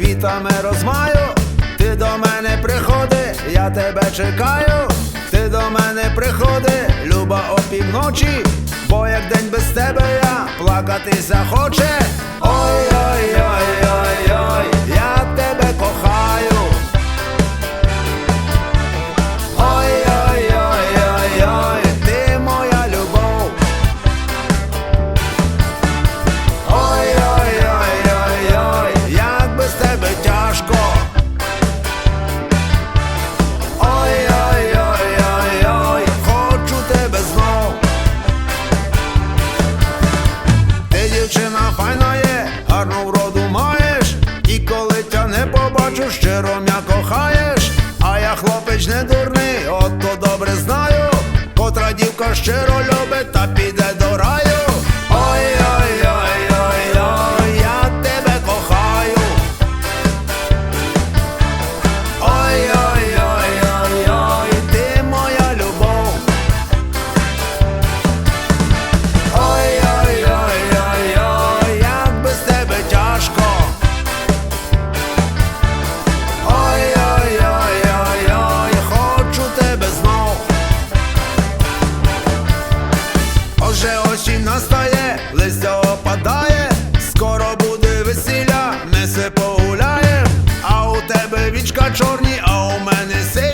квітами розмаю. Ти до мене приходи, я тебе чекаю. Ти до мене приходи, люба опівночі, бо як день без тебе я плакатися хоче. Ой, не дурний, от то добре знаю, котра дівка щиро любить вже осінь настає, листя опадає, скоро буде весілля, ми се погуляє. а у тебе вічка чорні, а у мене си.